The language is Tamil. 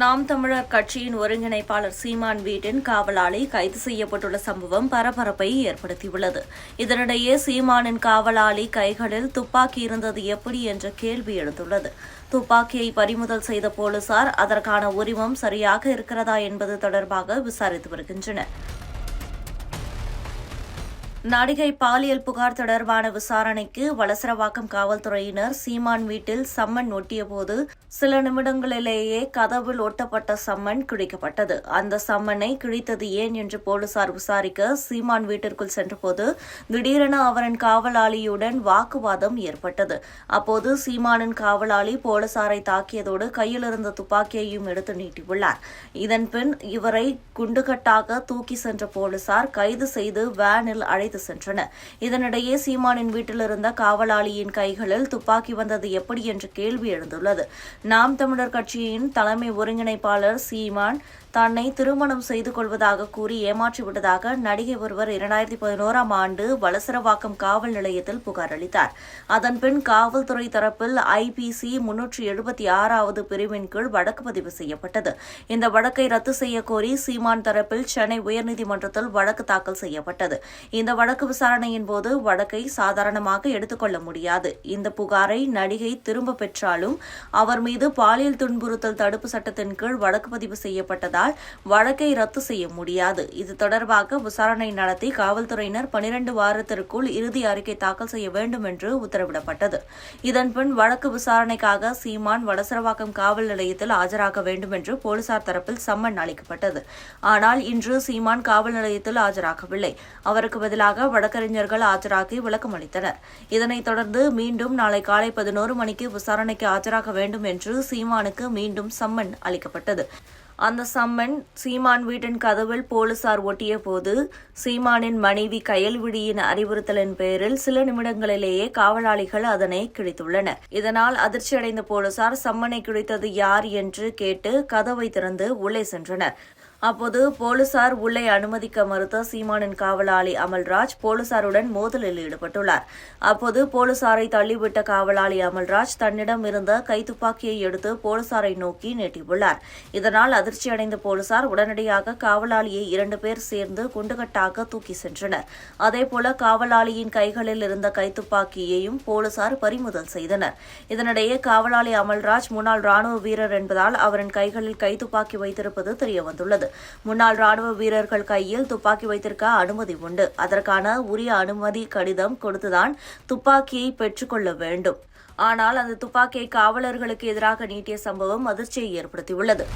நாம் தமிழர் கட்சியின் ஒருங்கிணைப்பாளர் சீமான் வீட்டின் காவலாளி கைது செய்யப்பட்டுள்ள சம்பவம் பரபரப்பை ஏற்படுத்தியுள்ளது. இதனிடையே சீமானின் காவலாளி கைகளில் துப்பாக்கி இருந்தது எப்படி என்ற கேள்வி எழுந்துள்ளது. துப்பாக்கியை பறிமுதல் செய்த போலீசார் அதற்கான உரிமம் சரியாக இருக்கிறதா என்பது தொடர்பாக விசாரித்து வருகின்றனர். நடிகை பாலியல் புகார் தொடர்பான விசாரணைக்கு வலசரவாக்கம் காவல்துறையினர் சீமான் வீட்டில் சம்மன் ஒட்டியபோது சில நிமிடங்களிலேயே கதவில் ஒட்டப்பட்ட சம்மன் கிழிக்கப்பட்டது. அந்த சம்மனை கிழித்தது ஏன் என்று போலீசார் விசாரிக்க சீமான் வீட்டிற்குள் சென்றபோது திடீரென அவரின் காவலாளியுடன் வாக்குவாதம் ஏற்பட்டது. அப்போது சீமானின் காவலாளி போலீசாரை தாக்கியதோடு கையில் இருந்த துப்பாக்கியையும் எடுத்து நீட்டியுள்ளார். இதன்பின் இவரை குண்டுகட்டாக தூக்கி சென்ற போலீசார் கைது செய்து வேனில் அழைத்து சென்றனர் இதனிடையே சீமானின் வீட்டில் இருந்த காவலாளியின் கைகளில் துப்பாக்கி வந்தது எப்படி என்ற கேள்வி எழுந்துள்ளது. நாம் தமிழர் கட்சியின் தலைமை ஒருங்கிணைப்பாளர் சீமான் தன்னை திருமணம் செய்து கொள்வதாக கூறி ஏமாற்றிவிட்டதாக நடிகை ஒருவர் இரண்டாயிரத்தி பதினோராம் ஆண்டு வலசரவாக்கம் காவல் நிலையத்தில் புகார் அளித்தார். அதன்பின் காவல்துறை தரப்பில் ஐபிசி முன்னூற்றி எழுபத்தி ஆறாவது பிரிவின் கீழ் வழக்கு பதிவு செய்யப்பட்டது. இந்த வழக்கை ரத்து செய்யக்கோரி சீமான் தரப்பில் சென்னை உயர்நீதிமன்றத்தில் வழக்கு தாக்கல் செய்யப்பட்டது. இந்த வழக்கு விசாரணையின் போது வழக்கை சாதாரணமாக எடுத்துக்கொள்ள முடியாது. இந்த புகாரை நடிகை திரும்ப பெற்றாலும் அவர் மீது பாலியல் துன்புறுத்தல் தடுப்பு சட்டத்தின் கீழ் வழக்கு பதிவு செய்யப்பட்டதால் வழக்கை ரத்து செய்ய முடியாது. இது தொடர்பாக விசாரணை நடத்தி காவல்துறையினர் பனிரண்டு வாரத்திற்குள் இறுதி அறிக்கை தாக்கல் செய்ய வேண்டும் என்று உத்தரவிடப்பட்டது. இதன்பின் வழக்கு விசாரணைக்காக சீமான் வடசரவாக்கம் காவல் நிலையத்தில் ஆஜராக வேண்டும் என்று போலீசார் தரப்பில் சம்மன் அளிக்கப்பட்டது. ஆனால் இன்று சீமான் காவல் நிலையத்தில் ஆஜராகவில்லை. அவருக்கு பதிலாக வழக்கறிஞர்கள் ஆஜராகி விளக்கம் அளித்தனர். இதனைத் தொடர்ந்து மீண்டும் நாளை காலை பதினோரு மணிக்கு விசாரணைக்கு ஆஜராக வேண்டும் என்று சீமானுக்கு மீண்டும் சம்மன் அளிக்கப்பட்டது. அந்த சம்மன் சீமான் வீட்டின் கதவில் போலீசார் ஒட்டிய போது சீமானின் மனைவி கயல்விழியின் அறிவுறுத்தலின் பேரில் சில நிமிடங்களிலேயே காவலாளிகள் அதனை கிழித்துள்ளனர். இதனால் அதிர்ச்சியடைந்த போலீசார் சம்மனை கிழித்தது யார் என்று கேட்டு கதவை திறந்து உள்ளே சென்றனர். அப்போது போலீசார் உள்ளே அனுமதிக்க மறுத்த சீமானின் காவலாளி அமல்ராஜ் போலீசாருடன் மோதலில் ஈடுபட்டுள்ளார். அப்போது போலீசாரை தள்ளிவிட்ட காவலாளி அமல்ராஜ் தன்னிடம் இருந்த கைத்துப்பாக்கியை எடுத்து போலீசாரை நோக்கி நீட்டியுள்ளார். இதனால் அதிர்ச்சியடைந்த போலீசார் உடனடியாக காவலாளியை இரண்டு பேர் சேர்ந்து குண்டுகட்டாக தூக்கி சென்றனர். அதேபோல காவலாளியின் கைகளில் இருந்த கைத்துப்பாக்கியையும் போலீசார் பறிமுதல் செய்தனர். இதனிடையே காவலாளி அமல்ராஜ் முன்னாள் ராணுவ வீரர் என்பதால் அவரின் கைகளில் கைத்துப்பாக்கி வைத்திருப்பது தெரியவந்துள்ளது. முன்னாள் ராணுவ வீரர்கள் கையில் துப்பாக்கி வைத்திருக்க அனுமதி உண்டு. அதற்கான உரிய அனுமதி கடிதம் கொடுத்துதான் துப்பாக்கியை பெற்றுக்கொள்ள வேண்டும். ஆனால் அந்த துப்பாக்கியை காவலர்களுக்கு எதிராக நீட்டிய சம்பவம் அதிர்ச்சியை ஏற்படுத்தியுள்ளது.